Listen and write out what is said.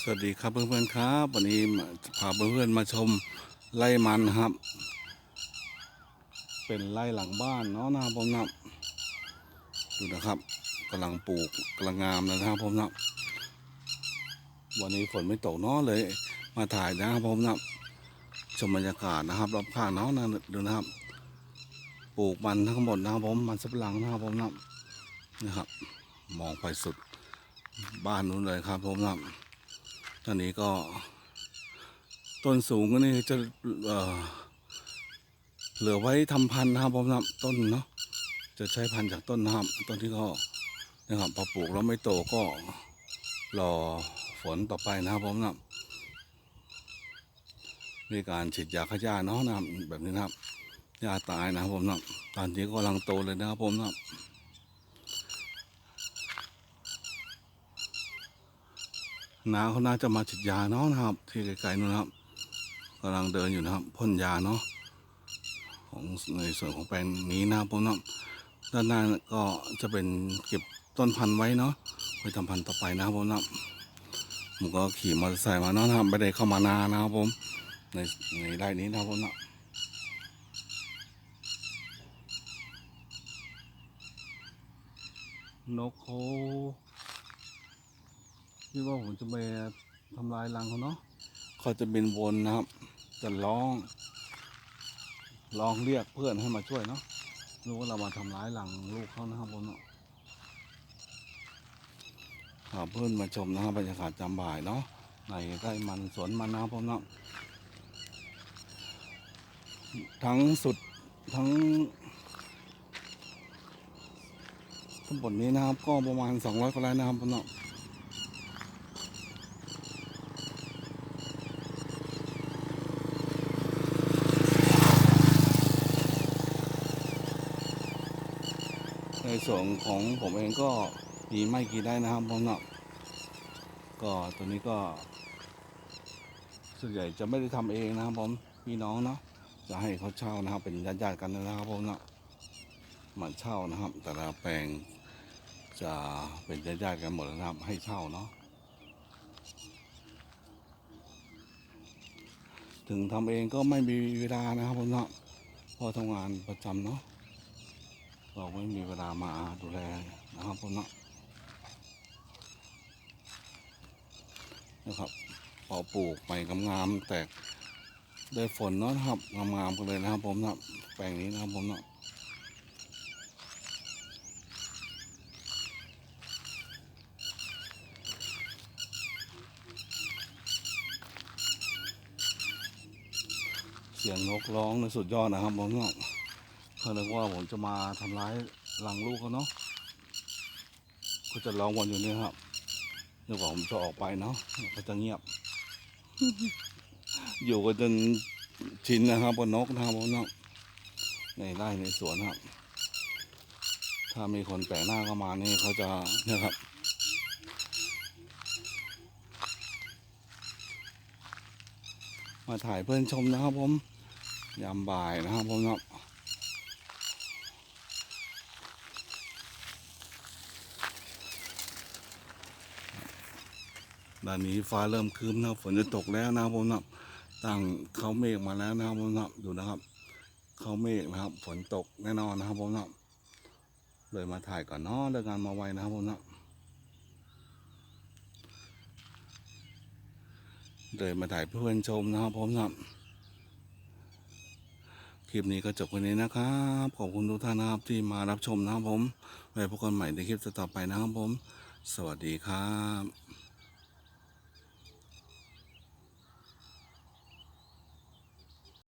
สวัสดีครับเพื่อนๆครับ วันนี้มาพาเพื่อนๆมาชมไร่มันครับ เป็นไร่หลังบ้านเนาะนะครับผมนะดูนะครับกำลังปลูกกำลังงามเลยนะครับผมนะวันนี้ฝนไม่ตกเนาะเลย มาถ่ายนะครับผมนะชมบรรยากาศนะครับรอบข้างเนาะนะดูนะครับ ปลูกมันทั้งหมดนะครับผมมันสับหลังนะครับผมนะนะครับ มองไปสุด บ้านนู้นเลยครับ ผมนะตอนนี้ก็ ต้นสูงก็นี่จะเออเหลือไว้ทำพันธุ์นะครับผมนะต้นเนาะจะใช้พันธุ์จากต้นนะครับต้นที่ก็นะครับพอปลูกแล้วไม่โตก็รอฝนต่อไปนะครับผมนะมีการฉีดยาฆ่าหญ้าเนาะนะแบบนี้นะครับหญ้าตายนะครับผมนะตอนนี้ก็กำลังโตเลยนะครับผมนะ น้าเขาน่าจะมาฉีดยาเนาะนะครับ ที่ไกลๆนู้นครับกำลังเดินอยู่นะครับพ่นยาเนาะของในส่วนของแปลงนี้นะครับผมเนาะด้านหน้าก็จะเป็นเก็บต้นพันธุ์ไว้เนาะไว้ทำพันธุ์ต่อไปนะครับผมเนาะผมก็ขี่มอเตอร์ไซค์มาเนาะนะครับไม่ได้เข้ามานานะครับผมในในไร่นี้นะครับผมเนาะนกเขา คิดว่าผมจะไปทำลายรังเขาเนาะเขาจะบินวนนะครับ จะร้อง ร้องเรียกเพื่อนให้มาช่วยเนาะรู้ว่าเรามาทำร้ายรังลูกเขานะครับผมเนาะหาเพื่อนมาชมนะครับบรรยากาศจำบ่ายเนาะในไร่มันสวนมันนะครับผมเนาะทั้งสุดทั้งทั้งหมดนี้นะครับ ก็ประมาณ 200กว่าไร่นะครับผมเนาะ ในส่วนของผมเองก็มีไม่กี่ได้นะครับผมเนาะก็ตัวนี้ก็ ส่วนใหญ่จะไม่ได้ทำเองนะครับผมพี่น้องเนาะจะให้เขาเช่านะครับเป็นญาติๆกันนะครับผมเนาะมาเช่านะครับ แต่ละแปลงจะเป็นญาติๆกันหมดนะครับ ให้เช่าเนาะถึงทำเองก็ไม่มีเวลานะครับผมเนาะเพอทำงานประจำเนาะ เราไม่มีเวลามาดูแลนะครับผมเนาะนะครับพอปลูกไปงามๆแตกได้ฝนเนาะนะครับงามๆกันเลยนะครับผมเนาะแปลงนี้นะครับผมเนาะเสียงนกร้องในสุดยอดนะครับผมเนาะ เขาเลยว่าผมจะมาทำร้ายหลังลูกเขาเนาะก็จะร้องวันอยู่นี่ครับเดี๋ยวผมจะออกไปเนาะเขาจะเงียบ อยู่กันจนชินนะครับบนนกนะครับผมเนาะในไร่ในสวนครับ ถ้ามีคนแปลกหน้าเข้ามานี่เขาจะเนี่ยครับมาถ่ายเพื่อนชมนะครับผม ยามบ่ายนะครับผมเนาะ ด้านนี้ฟ้าเริ่มครึ้มนะครับฝนจะตกแล้วนะครับผมนะตั้งเขาเมฆมาแล้วนะครับผมนะดูนะครับเขาเมฆนะครับ ฝนตกแน่นอนนะครับผมนะเลยมาถ่ายก่อนเนาะเลิกงานมาไวนะครับผมนะเลยมาถ่ายเพื่อนชมนะครับผมนะคลิปนี้ก็จบวันนี้นะครับ ขอบคุณทุกท่านนะครับที่มารับชมนะครับผมไว้พบกันใหม่ในคลิปต่อไปนะครับผม สวัสดีครับ